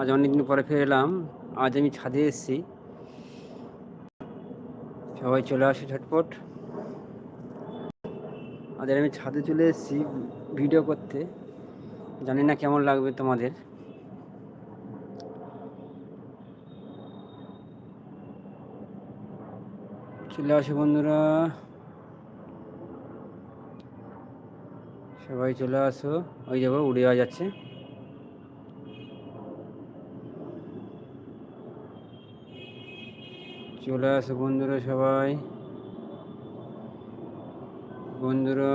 আজ অনেকদিন পরে ফিরে এলাম। আজ আমি ছাদে এসেছি। সবাই চলে আসে ঝটপট। আজ আমি ছাদে চলে এসেছি ভিডিও করতে। জানি না কেমন লাগবে তোমাদের। চলে আসে বন্ধুরা। সবাই চলে আসো। ওই যাব উড়ে যাচ্ছে। চলে আসো বন্ধুরা সবাই। বন্ধুরা,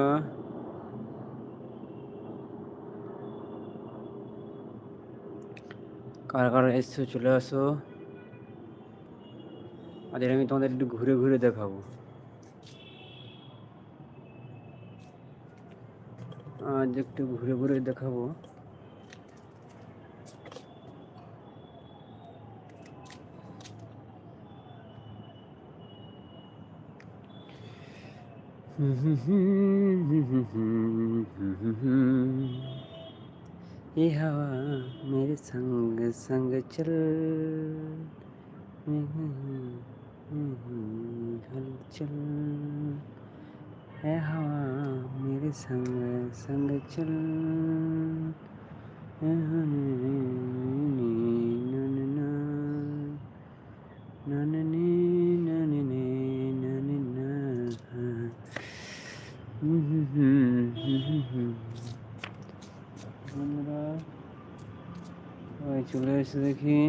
কার কার এসছো চলে আসো। আজ আমি তোমাদের একটু ঘুরে ঘুরে দেখাবো। আজ একটু ঘুরে ঘুরে দেখাবো। ये हवा मेरे संग संग चल चल है हवा मेरे संग संग चल হয়েছে দেখি।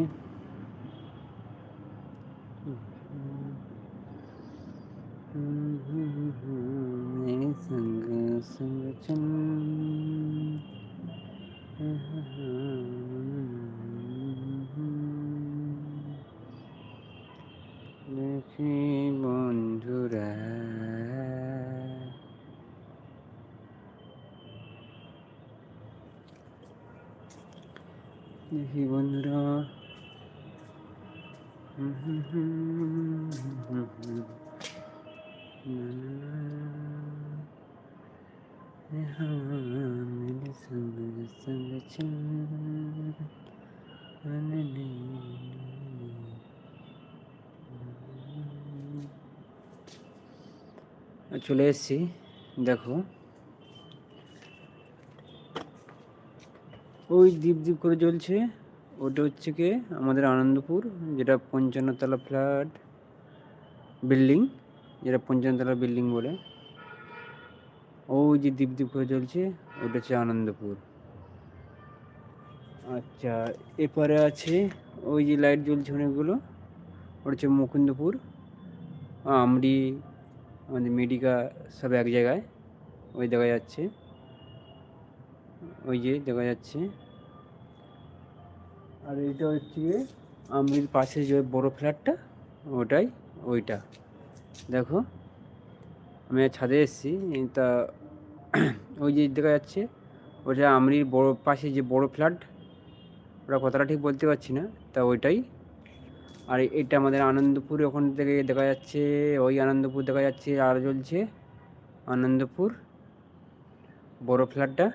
সঙ্গ সঙ্গ চল দেখি বন্ধুরা। দেখি বন্ধুরা मेरे संग संग चल চলে এসেছি দেখো ওই দ্বীপ দ্বীপ করে জ্বলছে। ওটা হচ্ছে কি আমাদের আনন্দপুর, যেটা পঞ্চান্নতলা ফ্ল্যাট বিল্ডিং, যেটা পঞ্চান্নতলা বিল্ডিং বলে। ওই যে দ্বীপ দ্বীপ করে জ্বলছে, ওটা হচ্ছে আনন্দপুর। আচ্ছা এপারে আছে ওই যে লাইট জ্বলছে অনেকগুলো, ওটা হচ্ছে মুকুন্দপুর। আমরি আমাদের মেডিকা সব এক জায়গায়, ওই দেখা যাচ্ছে। ওই যে দেখা যাচ্ছে। আর এইটা হচ্ছে আমির পাশে যে বড় ফ্ল্যাটটা, ওটাই, ওইটা। দেখো, আমি ছাদে এসেছি, তা ওই যে দেখা যাচ্ছে, ওটা আমরির বড় পাশে যে বড় ফ্ল্যাট, ওটা কথাটা ঠিক বলতে পারছি না, তা ওইটাই। আর এটা আমাদের আনন্দপুর, ওখান থেকে দেখা যাচ্ছে, ওই আনন্দপুর দেখা যাচ্ছে, আর জ্বলছে আনন্দপুর, বড় ফ্ল্যাটটা।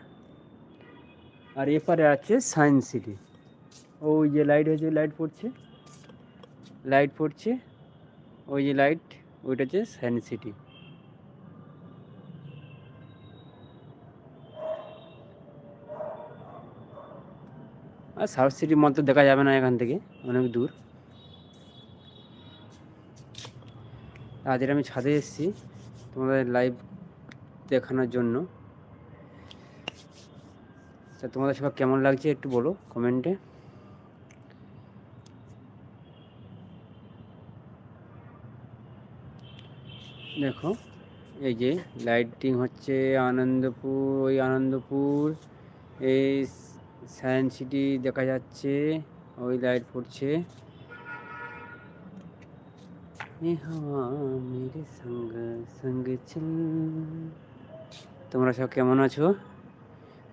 আর এপারে আছে সায়েন্স সিটি। ওই যে লাইট হয়েছে লাইট পড়ছে। লাইট পড়ছে। ওই যে লাইট ওইটা হচ্ছে সায়েন্স সিটি আর সাউথ সিটির মতো দেখা যাবে না এখান থেকে, অনেক দূর। আজের আমি ছাদে এসেছি তোমাদের লাইভ দেখানোর জন্য। তা তোমাদের সবাই কেমন লাগছে একটু বলো কমেন্টে দেখো, এই যে লাইটিং হচ্ছে আনন্দপুর, ওই আনন্দপুর, এই সায়েন্স সিটি দেখা যাচ্ছে, ওই লাইট পড়ছে। তোমরা সব কেমন আছো?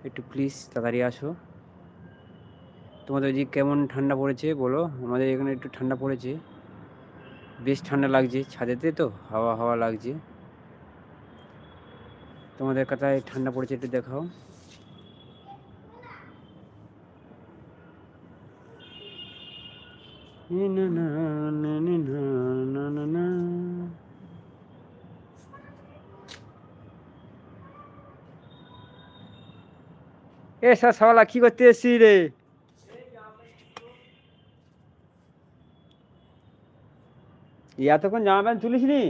একটু প্লিজ তাড়াতাড়ি আসো। তোমাদের যে কেমন ঠান্ডা পড়েছে বলো? আমাদের এখানে একটু ঠান্ডা পড়েছে। বেশ ঠান্ডা লাগছে ছাদেতে তো, হাওয়া হাওয়া লাগছে। তোমাদের কথায় ঠান্ডা পড়েছে একটু দেখাও। এ সওয়ালা কি করতে এসছি রে? এতক্ষণ জামা প্যান্ট তুলিস নি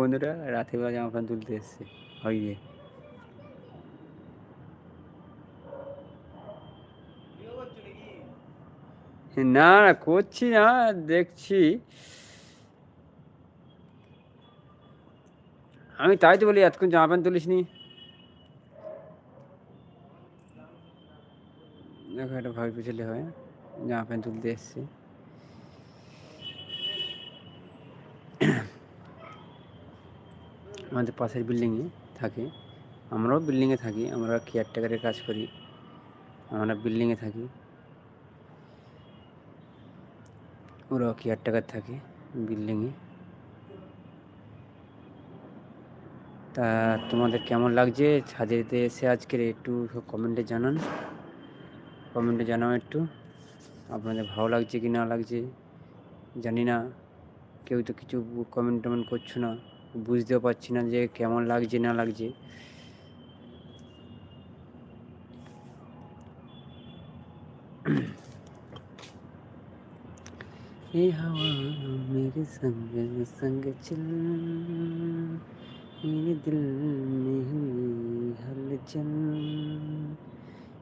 বন্ধুরা রাতে বেলা জামা প্যান্ট তুলতে এসছে, হয় গিয়ে। না না, করছি না, দেখছি। আমি তাই তো বলি, এতক্ষণ জামা প্যান্ট তুলিস নি দেখো, একটা ভাবি ছেলে হয়? জামা প্যান্ট তুলতে এসছে আমাদের পাশের বিল্ডিংয়ে থাকে। আমরাও বিল্ডিংয়ে থাকি, আমরা কেয়ারটেকারের কাজ করি। আমরা বিল্ডিংয়ে থাকি। ওরাও কেয়ারটেকার থাকে বিল্ডিংয়ে তা তোমাদের কেমন লাগছে? ছাদেতে এসে আজকের একটু কমেন্টে জানান। কমেন্টে জানাও একটু। আপনাদের ভালো লাগছে কি না লাগছে জানি না কেউ তো কিছু কমেন্ট টমেন্ট করছো না বুঝতেও পারছি না যে কেমন লাগছে না লাগছে ये हवा मेरे संग संग चल मेरे दिल में हुई हलचल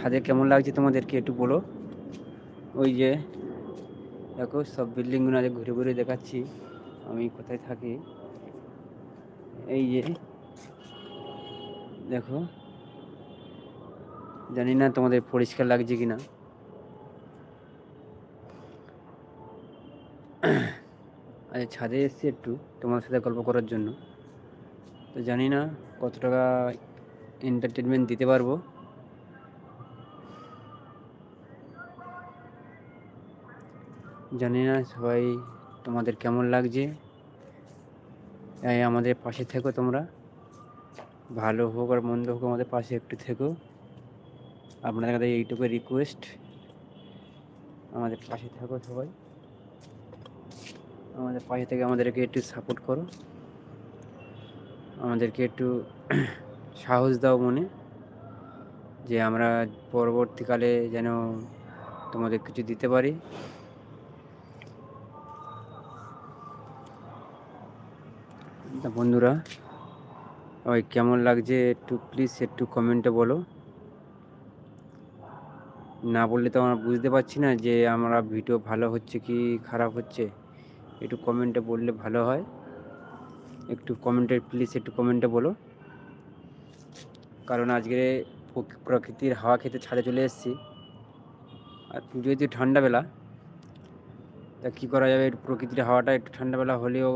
ছাদে কেমন লাগছে তোমাদেরকে একটু বলো? ওই যে, দেখো, সব বিল্ডিংগুলো আজ ঘুরে ঘুরে দেখাচ্ছি। আমি কোথায় থাকি? এই যে, দেখো। জানি না তোমাদের পরিষ্কার লাগছে কি না আজ ছাদে এসেছি একটু তোমার সাথে গল্প করার জন্য। তো জানি না কত টাকা এন্টারটেনমেন্ট দিতে পারব। জানি না, সবাই তোমাদের কেমন লাগছে? এই আমাদের পাশে থেকো তোমরা। ভালো হোক আর মন্দ হোক আমাদের পাশে একটু থেকো। আপনাদের কাছে এইটুকু রিকোয়েস্ট আমাদের পাশে থাকো সবাই। আমাদের পাশে থেকে আমাদেরকে একটু সাপোর্ট করো। আমাদেরকে একটু সাহস দাও মনে। যে আমরা পরবর্তীকালে যেন তোমাদের কিছু দিতে পারি। বন্ধুরা, ওই কেমন লাগছে একটু প্লিজ একটু কমেন্টে বলো। না বললে তো আমরা বুঝতে পারছি না যে আমরা ভিডিও ভালো হচ্ছে কি খারাপ হচ্ছে। একটু কমেন্টে বললে ভালো হয়। একটু কমেন্টে প্লিজ একটু কমেন্টে বলো। কারণ আজকে প্রকৃতির হাওয়া খেতে ছাদে চলে এসেছি। আর যেহেতু ঠান্ডাবেলা তা কী করা যাবে? একটু প্রকৃতির হাওয়াটা একটু ঠান্ডাবেলা হলেও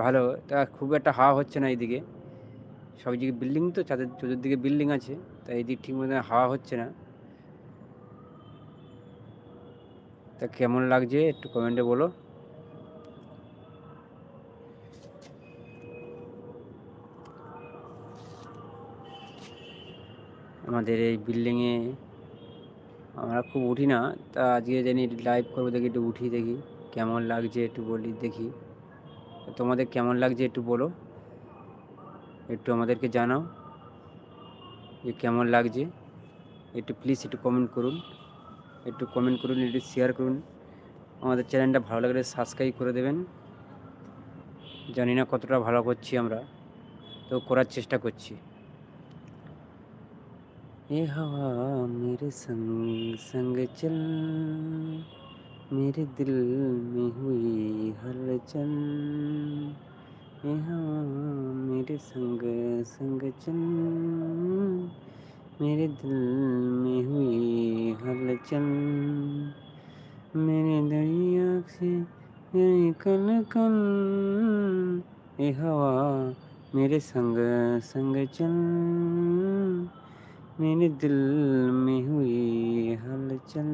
ভালো। তা খুব একটা হাওয়া হচ্ছে না এইদিকে। সব দিকে বিল্ডিং তো চাঁদের, চতুর্দিকে বিল্ডিং আছে তা এই দিক ঠিক মতো হাওয়া হচ্ছে না। তা কেমন লাগছে একটু কমেন্টে বলো। আমাদের এই বিল্ডিংয়ে আমরা খুব উঠি না। তা আজকে জানি লাইভ করব দেখি, একটু উঠি দেখি, কেমন লাগছে একটু বলি দেখি। তোমাদের কেমন লাগছে একটু বলো। একটু আমাদেরকে জানাও যে কেমন লাগছে। একটু প্লিজ একটু কমেন্ট করুন। একটু কমেন্ট করুন, একটু শেয়ার করুন। আমাদের চ্যানেলটা ভালো লাগলে সাবস্ক্রাইব করে দেবেন। জানি না কতটা ভালো করছি আমরা, তো করার চেষ্টা করছি। এ হাওয়া মেরে সঙ্গ সঙ্গ চল। मेरे दिल में हुई हलचल। ये हवा मेरे संग संग चल। मेरे दिल में हुई हलचल। मेरे दरिया से कल कल ये हवा, मेरे संग संग चल। मेरे दिल में हुई हलचल।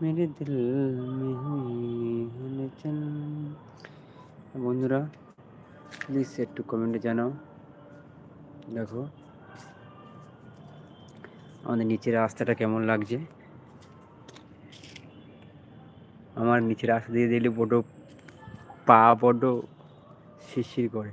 মেরে দিল বন্ধুরা প্লিজ একটু কমেন্টে জানাও। দেখো, আমাদের নিচের রাস্তাটা কেমন লাগছে? আমার নিচের রাস্তা দিয়ে দিলে বড় পা বড্ড শিরশির করে।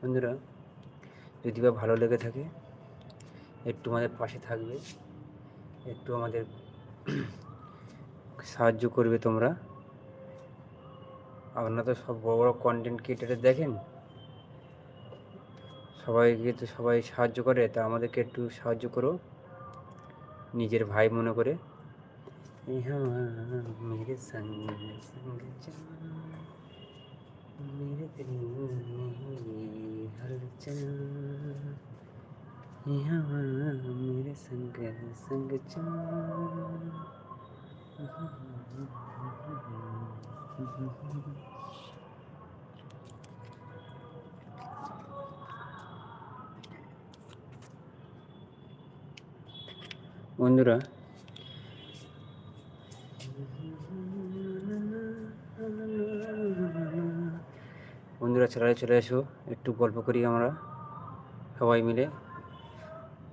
বন্ধুরা, যদি বা ভালো লেগে থাকে, একটু আমাদের পাশে থাকবে, একটু আমাদের সাহায্য করবে তোমরা। আপনারা তো সব বড় বড় কন্টেন্ট ক্রিয়েটারে দেখেন, সবাইকে তো সবাই সাহায্য করে, তা আমাদেরকে একটু সাহায্য করো, নিজের ভাই মনে করে। মেরে সঙ্গ সঙ্গ मेरे दिल में हुई हलचल यहाँ मेरे संग संग चल বন্ধুরা বন্ধুরা চলে চলে এসো একটু গল্প করি আমরা সবাই মিলে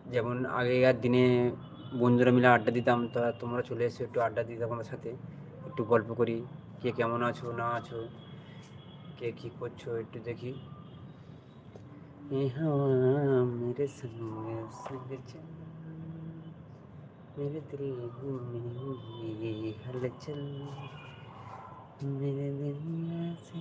যেমন আগেকার দিনে বন্ধুরা মিলে আড্ডা দিতাম তা তোমরা চলে এসো একটু আড্ডা দিতাম আমার সাথে একটু গল্প করি কে কেমন আছো না আছো কে কী করছো একটু দেখি মেরে সঙ্গে সঙ্গে চল मेरे दिल में हलचल मेरे दिल से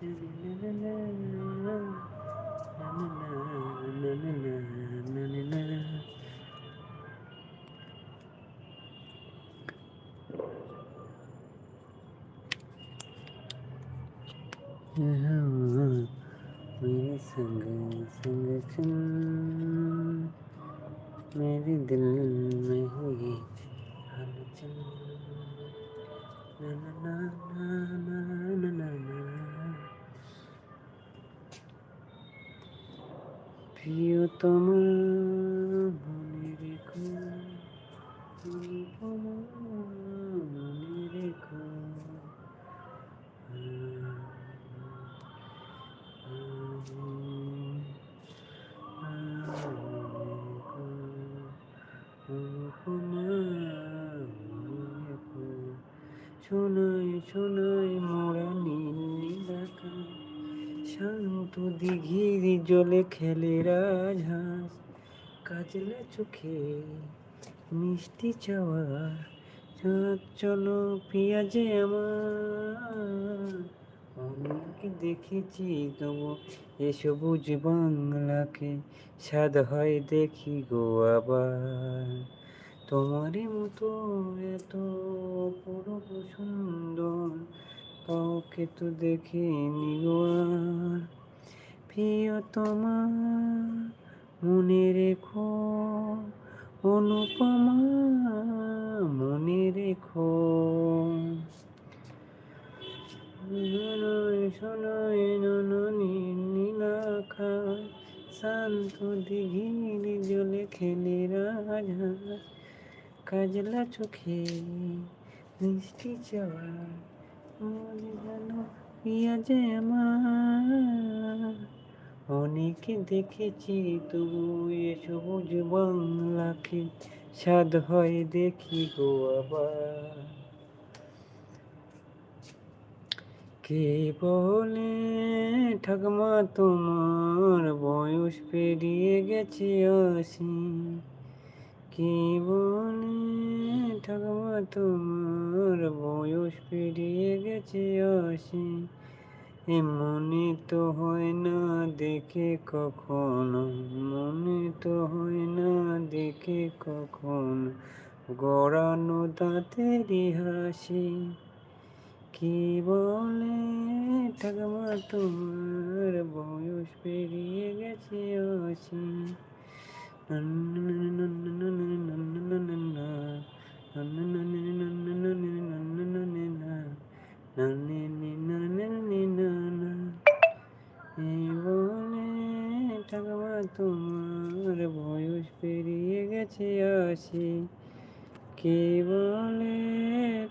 Hmm. জলে খেলে রাজহাঁস, কাজলা চোখে মিষ্টি চাওয়া চাঁদ, চলো পেঁয়াজে আমার। অনেক দেখেছি তবু এ সবুজ বাংলাকে, স্বাদ হয় দেখি গো আবার। তোমারই মতো এত অপূর্ব সুন্দর, কাউকে তো দেখিনি গো আর। প্রিয়তমা মনে রেখো অনুপমা, মনে রেখো। নীলাখায় শান্ত দিঘির জলে খেলে রাজহাঁস, কাজলা চোখে মিষ্টি চাওয়া যেন পিয়াজে আমার। অনেক দেখেছি তবু এ সবুজ বাংলাকে স্বাদ হয় দেখি গো আবার। কে বলে? ঠাকমা, তোমার বয়স পেরিয়ে গেছে আসি কে বলে? ঠাকমা, তোমার বয়স পেরিয়ে গেছে আসি মনে তো হয় না দেখে কখনো মনে তো হয় না দেখে কখনো গড়ানো দাঁতেরই হাসি কি বলে ঠাকুমা তোমার বয়স পেরিয়ে গেছে আসি ঠাকুমা তোমার বয়স পেরিয়ে গেছে আসি কে বলে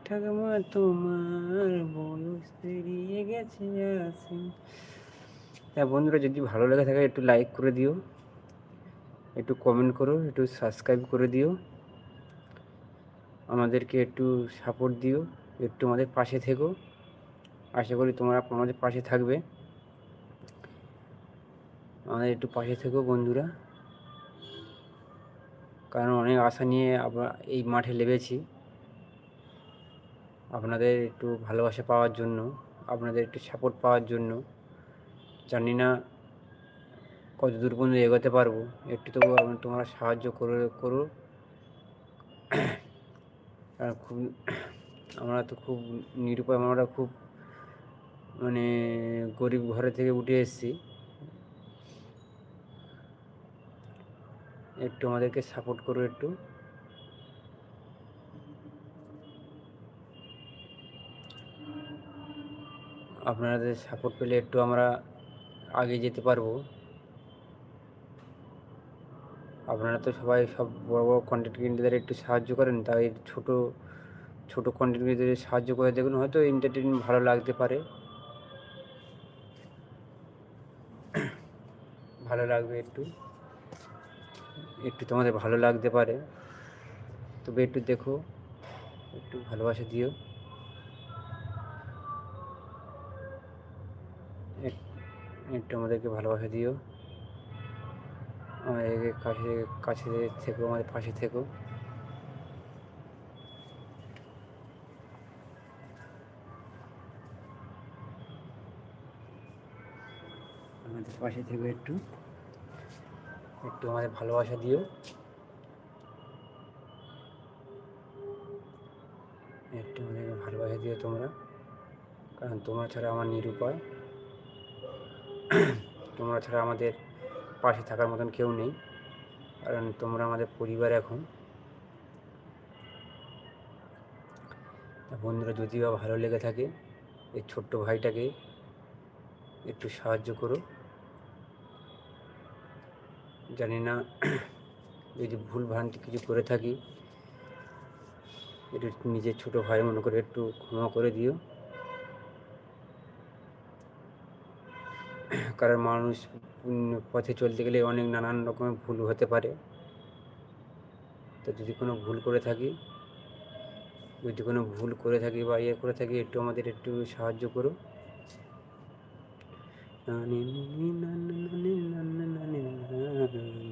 ঠাকুমা তোমার বয়স পেরিয়ে গেছে আসি হ্যাঁ বন্ধুরা, যদি ভালো লেগে থাকে, একটু লাইক করে দিও। একটু কমেন্ট করো, একটু সাবস্ক্রাইব করে দিও। আমাদেরকে একটু সাপোর্ট দিও। একটু আমাদের পাশে থেকো। আশা করি তোমরা আমাদের পাশে থাকবে। আমাদের একটু পাশে থেকো বন্ধুরা। কারণ অনেক আশা নিয়ে আমরা এই মাঠে লেগেছি আপনাদের একটু ভালোবাসা পাওয়ার জন্য, আপনাদের একটু সাপোর্ট পাওয়ার জন্য। জানি না কত দূর পর্যন্ত এগোতে পারব। একটু তবু তোমরা সাহায্য করে, করো। আর খুব, আমরা তো খুব নিরুপায়, আমরা খুব মানে গরিব ঘরে থেকে উঠে এসেছি। একটু আমাদেরকে সাপোর্ট করো একটু। আপনাদের সাপোর্ট পেলে একটু আমরা আগে যেতে পারব। আপনারা তো সবাই সব বড় বড় কন্টেন্ট ক্রিয়েটারদের একটু সাহায্য করেন, তাই ছোট ছোট কন্টেন্ট ক্রিয়েটারদের সাহায্য করে দেখুন, হয়তো এন্টারটেনমেন্ট ভালো লাগতে পারে। ভালো লাগবে একটু। একটু তোমাদের ভালো লাগতে পারে। তবে একটু দেখো, একটু ভালোবাসা দিও। একটু আমাদেরকে ভালোবাসা দিও। আমাদেরকে কাছে কাছে থেকো, আমাদের পাশে থেকো। আমাদের পাশে থেকো একটু। একটু আমাদের ভালোবাসা দিও। একটু আমাদের ভালোবাসা দিও তোমরা। কারণ তোমরা ছাড়া আমার নিরুপায়। তোমরা ছাড়া আমাদের পাশে থাকার মতন কেউ নেই। কারণ তোমরা আমাদের পরিবার এখন। বন্ধুরা, যদি বা ভালো লেগে থাকে, এই ছোট্ট ভাইটাকে একটু সাহায্য করো। জানি না, যদি ভুল ভ্রান্তি কিছু করে থাকি, একটু নিজের ছোট ভাই মনে করে একটু ক্ষমা করে দিও। কারণ মানুষ পথে চলতে গেলে অনেক নানান রকমের ভুল হতে পারে। তো যদি কোনো ভুল করে থাকি, যদি কোনো ভুল করে থাকি বা ইয়ে করে থাকি, একটু আমাদের একটু সাহায্য করো। নীল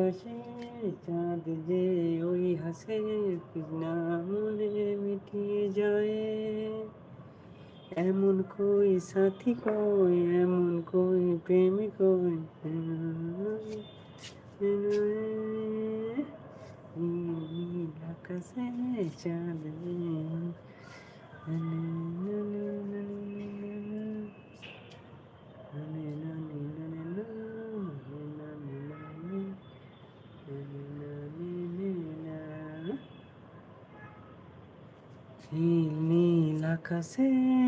আকাশে চাঁদ যে ওই হাসে না মনে মিটিয়ে যায়। এমন কই সাথী কই এমন câncer.